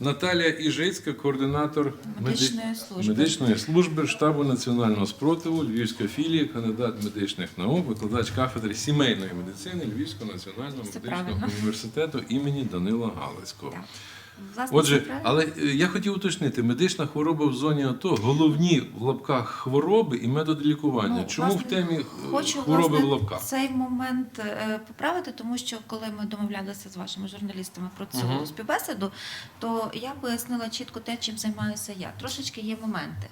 Наталія Іжицька, координатор Медичної служби. медичної служби штабу національного спротиву Львівської філії, кандидат медичних наук, викладач кафедри сімейної медицини Львівського національного Це медичного правильно. університету імені Данила Галицького. Так. Власне, Отже, але е, я хотів уточнити, медична хвороба в зоні АТО головні в лапках хвороби і методи лікування. Ну, Чому власне, в темі е, Хочу хвороби власне, в лапках? цей момент е, поправити, тому що коли ми домовлялися з вашими журналістами про цю Мгм. співбесіду, то я пояснила чітко те, чим займаюся я. Трошечки є моменти.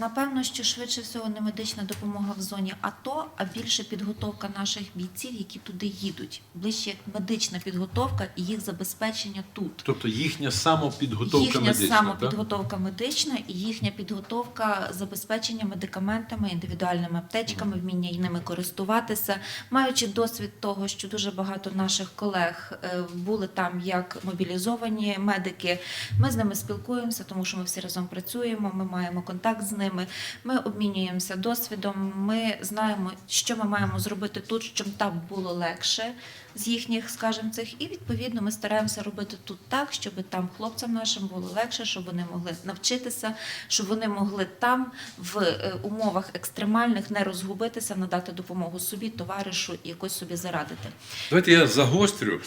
Напевно, що швидше всього не медична допомога в зоні АТО, а більше підготовка наших бійців, які туди їдуть. Ближче як медична підготовка і їх забезпечення тут. Тобто їхня самопідготовка їхня медична. так? самопідготовка медична і їхня підготовка забезпечення медикаментами, індивідуальними аптечками, вміння ними користуватися, маючи досвід того, що дуже багато наших колег е, були там як мобілізовані медики. Ми з ними спілкуємося, тому що ми всі разом працюємо. Ми маємо контакт з ними. Ми обмінюємося досвідом. Ми знаємо, що ми маємо зробити тут, щоб там було легше з їхніх, скажімо, цих, і відповідно ми стараємося робити тут так, щоб там хлопцям нашим було легше, щоб вони могли навчитися, щоб вони могли там в е, умовах екстремальних не розгубитися, надати допомогу собі, товаришу і якось собі зарадити. Давайте я загострю,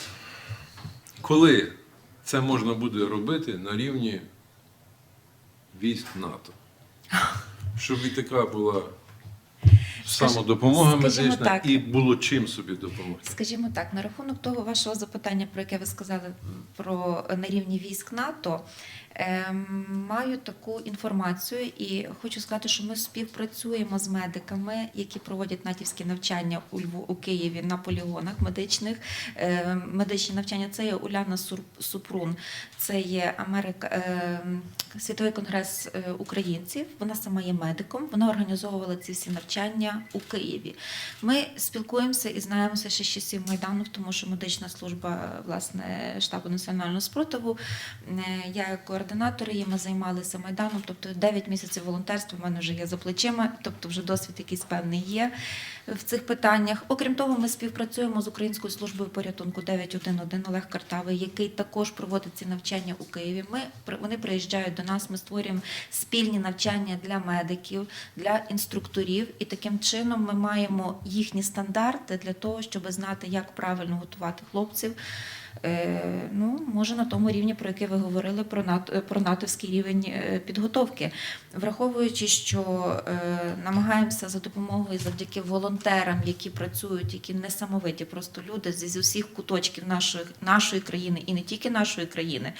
коли це можна буде робити на рівні військ НАТО. Щоб і така була самодопомога скажімо медична так. і було чим собі допомогти. Скажімо так, на рахунок того вашого запитання, про яке ви сказали про на рівні військ НАТО, маю таку інформацію і хочу сказати, що ми співпрацюємо з медиками, які проводять натівські навчання у Льву у Києві на полігонах медичних. Ем, медичні навчання це є Уляна Супрун, це є Америка. ем, Світовий конгрес е, українців. Вона сама є медиком. Вона організовувала ці всі навчання у Києві. Ми спілкуємося і знаємося ще з часів Майдану, тому що медична служба власне штабу національного спротиву. е, Я як координатор її ми займалися майданом. Тобто 9 місяців волонтерства в мене вже є за плечима, тобто вже досвід якийсь певний є в цих питаннях. Окрім того, ми співпрацюємо з Українською службою порятунку 911 Олег Картавий, який також проводить ці навчання у Києві. Ми вони приїжджають до нас. Ми створюємо спільні навчання для медиків, для інструкторів, і таким чином ми маємо їхні стандарти для того, щоб знати, як правильно готувати хлопців. Е, ну, може на тому рівні, про який ви говорили, про НАТО, про натовський рівень е, підготовки, враховуючи, що е, намагаємося за допомогою завдяки волонтерам, які працюють, які несамовиті, просто люди з усіх куточків нашої, нашої країни і не тільки нашої країни.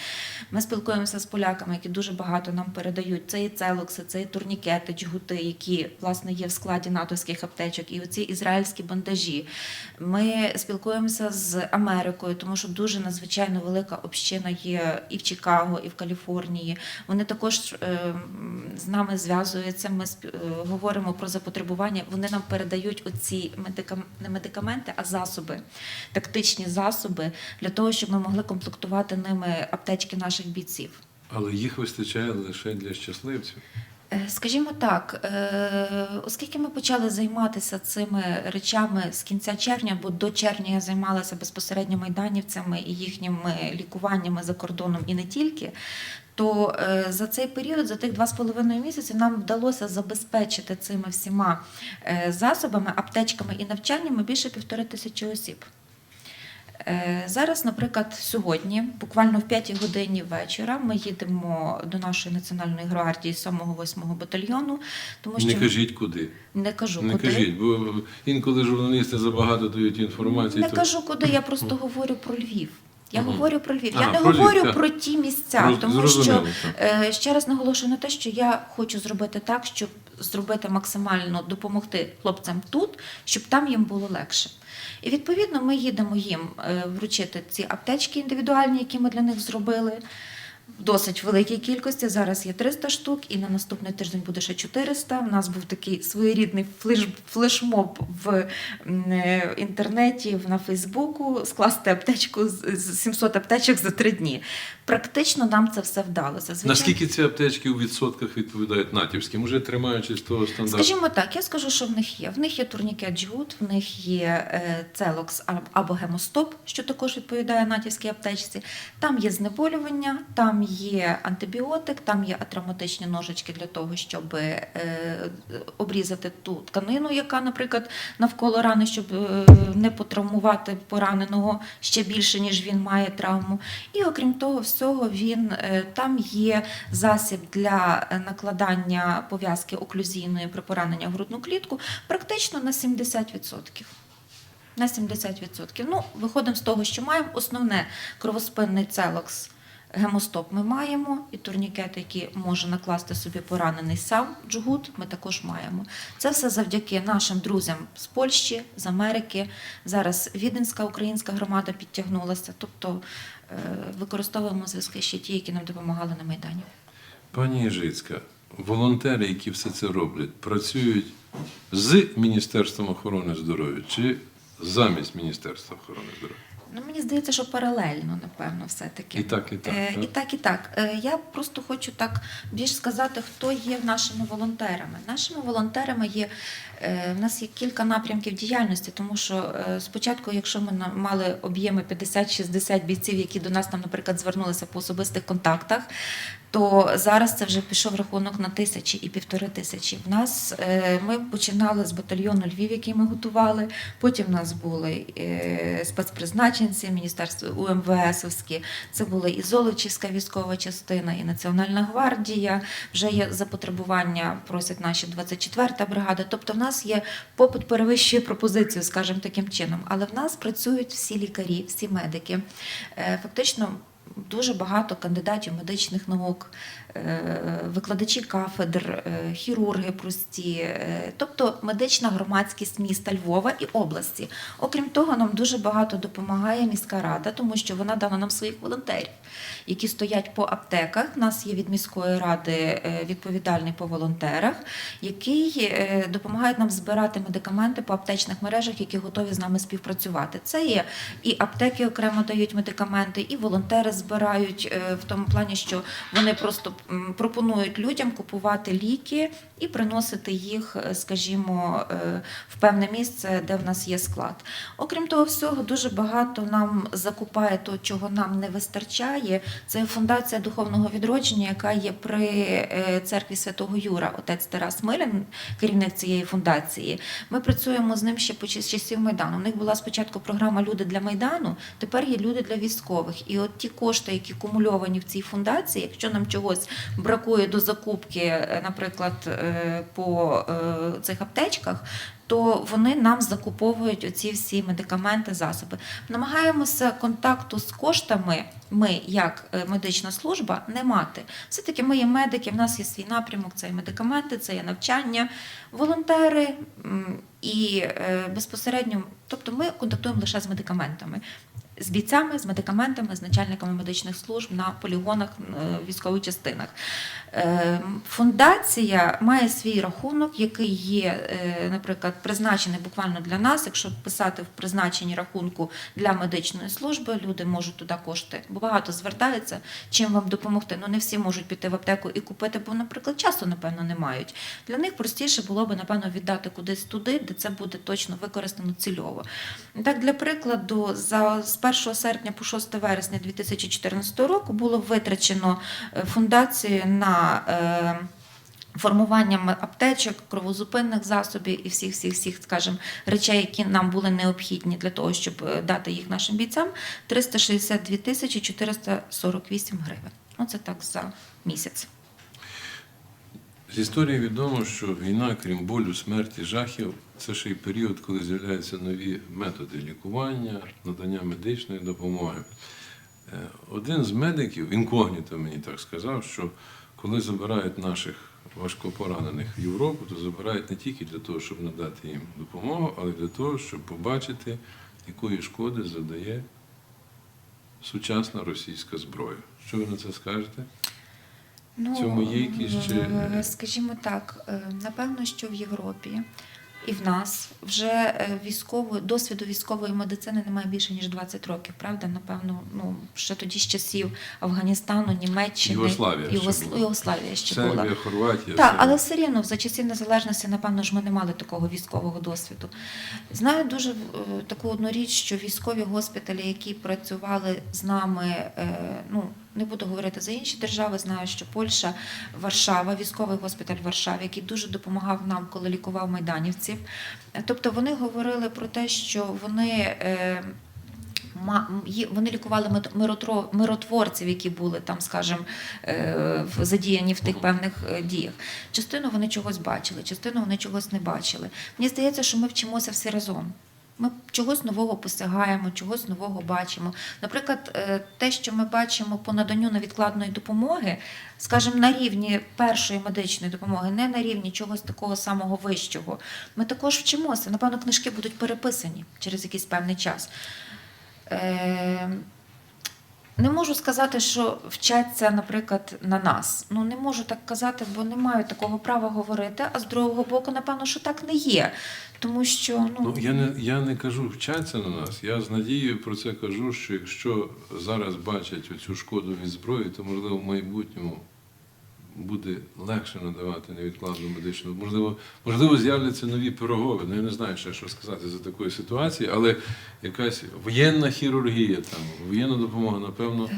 Ми спілкуємося з поляками, які дуже багато нам передають. Це і целокси, це і турнікети, джгути, які власне є в складі натовських аптечок, і оці ізраїльські бандажі. Ми спілкуємося з Америкою, тому що дуже надзвичайно велика община є і в Чикаго, і в Каліфорнії. Вони також е, з нами зв'язуються. Ми е, говоримо про запотребування. Вони нам передають оці медикам... не медикаменти, а засоби, тактичні засоби для того, щоб ми могли комплектувати ними аптечки наших бійців. Але їх вистачає лише для щасливців. Е, Скажімо так, е, оскільки ми почали займатися цими речами з кінця червня, бо до червня я займалася безпосередньо майданівцями і їхніми лікуваннями за кордоном і не тільки. То е, за цей період, за тих два з половиною місяці, нам вдалося забезпечити цими всіма засобами, аптечками і навчаннями більше півтори тисячі осіб. Е, Зараз, наприклад, сьогодні, буквально в 5 годині вечора, ми їдемо до нашої національної гвардії 7-8 батальйону, тому що Не кажіть куди. не кажу Не куди. кажіть, бо інколи журналісти забагато дають інформації. Не то- кажу, куди я просто говорю про Львів. Я Мгм. говорю про Львів. Ага, я не про говорю так. про ті місця, тому що е, ще раз наголошую на те, що я хочу зробити так, щоб зробити максимально допомогти хлопцям тут, щоб там їм було легше. І відповідно ми їдемо їм е, вручити ці аптечки індивідуальні, які ми для них зробили. Досить великій кількості. Зараз є 300 штук, і на наступний тиждень буде ще 400. У нас був такий своєрідний флеш, флешмоб в е, інтернеті, на Фейсбуку, скласти аптечку з з 700 аптечок за три дні. Практично нам це все вдалося. Наскільки ці аптечки у відсотках відповідають натівським, уже тримаючись того стандарту? Скажімо так, я скажу, що в них є. В них є турнікет Джгут, в них є е, Целокс або Гемостоп, що також відповідає натівській аптечці. Там є знеболювання, там Є антибіотик, там є атравматичні ножички для того, щоб е, обрізати ту тканину, яка, наприклад, навколо рани, щоб е, не потравмувати пораненого ще більше, ніж він має травму. І окрім того всього, він е, там є засіб для накладання пов'язки оклюзійної при пораненні в грудну клітку практично на 70%. На 70%. Ну, виходимо з того, що маємо основне кровоспинний целокс. Гемостоп ми маємо, і турнікет, який може накласти собі поранений сам джгут, ми також маємо. Це все завдяки нашим друзям з Польщі, з Америки. Зараз Віденська українська громада підтягнулася. Тобто е, використовуємо зв'язки ще ті, які нам допомагали на Майдані. Пані Єжицька, волонтери, які все це роблять, працюють з Міністерством охорони здоров'я чи замість Міністерства охорони здоров'я? Ну, мені здається, що паралельно, напевно, все-таки. І так, і так, Е, так? І так, і так. Е, Я просто хочу так більш сказати, хто є нашими волонтерами. Нашими волонтерами є е, в нас є кілька напрямків діяльності, тому що е, спочатку, якщо ми на- мали об'єми 50-60 бійців, які до нас там, наприклад, звернулися по особистих контактах. То зараз це вже пішов рахунок на тисячі і півтори тисячі. В нас е, ми починали з батальйону Львів, який ми готували. Потім в нас були е, спецпризначенці, міністерство УМВСовські. Це була і Золочівська військова частина, і Національна гвардія. Вже є запотребування, просять наші 24-та бригада. Тобто, в нас є попит перевищує пропозицію, скажімо таким чином. Але в нас працюють всі лікарі, всі медики. Е, Фактично. Дуже багато кандидатів медичних наук, викладачі кафедр, е, хірурги прості, е, тобто медична громадськість міста Львова і області. Окрім того, нам дуже багато допомагає міська рада, тому що вона дала нам своїх волонтерів, які стоять по аптеках. У нас є від міської ради е, відповідальний по волонтерах, який е, допомагає нам збирати медикаменти по аптечних мережах, які готові з нами співпрацювати. Це є і аптеки окремо дають медикаменти, і волонтери збирають е, в тому плані, що вони просто пропонують людям купувати ліки і приносити їх, е, скажімо, е, в певне місце, де в нас є склад. Окрім того всього, дуже багато нам закупає того, чого нам не вистачає. Це фундація духовного відродження, яка є при е, церкві Святого Юра, отець Тарас Милін, керівник цієї фундації. Ми працюємо з ним ще по часів Майдану. У них була спочатку програма Люди для Майдану, тепер є люди для військових. І от ті кошти, які кумульовані в цій фундації, якщо нам чогось бракує до закупки, е, наприклад, е, по е, цих аптечках. То вони нам закуповують оці всі медикаменти, засоби. Намагаємося контакту з коштами. Ми, як медична служба, не мати. Все-таки ми є медики, в нас є свій напрямок, це є медикаменти, це є навчання, волонтери і безпосередньо, тобто ми контактуємо лише з медикаментами. З бійцями, з медикаментами, з начальниками медичних служб на полігонах е, військових частинах. Е, Фундація має свій рахунок, який є, е, наприклад, призначений буквально для нас. Якщо писати в призначенні рахунку для медичної служби, люди можуть туди кошти, бо багато звертаються, чим вам допомогти. Ну не всі можуть піти в аптеку і купити, бо, наприклад, часу, напевно, не мають. Для них простіше було би, напевно, віддати кудись туди, де це буде точно використано цільово. Так, для прикладу, за з 1 серпня по 6 вересня 2014 року було витрачено е, фундацію на е, формуванням аптечок, кровозупинних засобів і всіх, всіх, всіх, скажімо, речей, які нам були необхідні для того, щоб е, дати їх нашим бійцям, 362 тисячі 448 гривень. Оце так за місяць. З історії відомо, що війна, крім болю, смерті, жахів, це ще й період, коли з'являються нові методи лікування, надання медичної допомоги. Е, Один з медиків, інкогніто мені так сказав, що коли забирають наших важкопоранених в Європу, то забирають не тільки для того, щоб надати їм допомогу, але й для того, щоб побачити, якої шкоди завдає сучасна російська зброя. Що ви на це скажете? Ну, цьому є якісь е, Скажімо так, е, напевно, що в Європі і в нас вже е, військової досвіду військової медицини немає більше ніж 20 років. Правда, напевно, ну ще тоді з часів Афганістану, Німеччини, Югославія ще була. Югославія ще була. Сербія, Хорватія. Так, все. але все рівно за часів незалежності, напевно ж, ми не мали такого військового досвіду. Знаю дуже е, таку одну річ, що військові госпіталі, які працювали з нами, е, ну Не буду говорити за інші держави. Знаю, що Польща, Варшава, військовий госпіталь в Варшаві, який дуже допомагав нам, коли лікував майданівців. Тобто вони говорили про те, що вони. Е, Вони лікували миротворців, які були там, скажімо, е, задіяні в тих певних е, діях. Частину вони чогось бачили, частину вони чогось не бачили. Мені здається, що ми вчимося всі разом. Ми чогось нового посягаємо, чогось нового бачимо. Наприклад, е, те, що ми бачимо по наданню невідкладної допомоги, скажімо, на рівні першої медичної допомоги, не на рівні чогось такого самого вищого. Ми також вчимося. Напевно, книжки будуть переписані через якийсь певний час. Е, не можу сказати, що вчаться, наприклад, на нас. Ну не можу так казати, бо не маю такого права говорити. А з другого боку, напевно, що так не є. Тому що ну, Ну, я не, я не кажу вчаться на нас. Я з надією про це кажу, що якщо зараз бачать оцю шкоду від зброї, то можливо в майбутньому буде легше надавати невідкладну медичну. Можливо, можливо, з'являться нові пирогові. Ну я не знаю ще, що сказати за такої ситуації, але якась воєнна хірургія, там, воєнна допомога, напевно,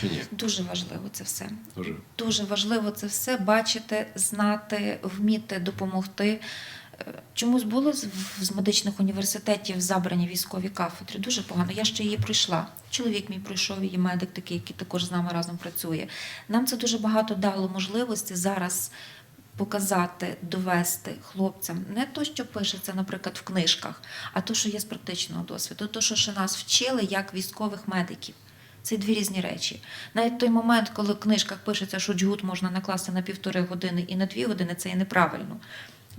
чи ні? дуже важливо це все. Дуже. Дуже важливо це все бачити, знати, вміти допомогти. Чомусь було з, з медичних університетів забрані військові кафедри. Дуже погано. Я ще її пройшла. Чоловік мій пройшов, її медик такий, який також з нами разом працює. Нам це дуже багато дало можливості зараз показати, довести хлопцям не то, що пишеться, наприклад, в книжках, а то, що є з практичного досвіду, то, що ще нас вчили як військових медиків. Це дві різні речі. Навіть той момент, коли в книжках пишеться, що джгут можна накласти на півтори години і на дві години, це є неправильно.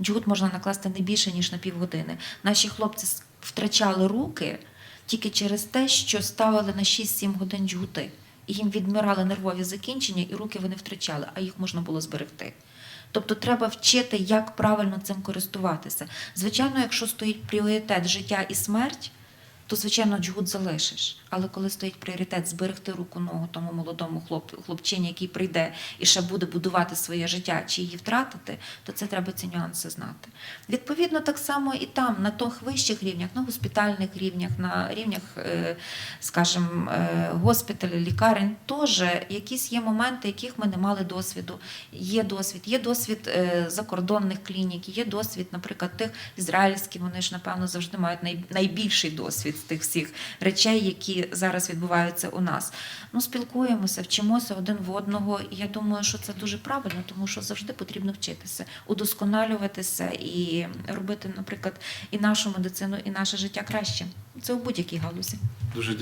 Джгут можна накласти не більше, ніж на півгодини. Наші хлопці втрачали руки тільки через те, що ставили на 6-7 годин джгути. І їм відмирали нервові закінчення, і руки вони втрачали, а їх можна було зберегти. Тобто треба вчити, як правильно цим користуватися. Звичайно, якщо стоїть пріоритет життя і смерть, то звичайно джгут залишиш. Але коли стоїть пріоритет зберегти руку ногу тому молодому хлоп, хлопчині, який прийде і ще буде будувати своє життя, чи її втратити, то це треба ці нюанси знати. Відповідно, так само і там, на тих вищих рівнях, на госпітальних рівнях, на рівнях, е, скажімо, е, госпіталів, лікарень, теж якісь є моменти, яких ми не мали досвіду. Є досвід, є досвід е, закордонних клінік, є досвід, наприклад, тих ізраїльських, вони ж, напевно, завжди мають най- найбільший досвід тих всіх речей, які зараз відбуваються у нас. Ну, спілкуємося, вчимося один в одного. І я думаю, що це дуже правильно, тому що завжди потрібно вчитися, удосконалюватися і робити, наприклад, і нашу медицину, і наше життя краще. Це у будь-якій галузі. Дуже дякую.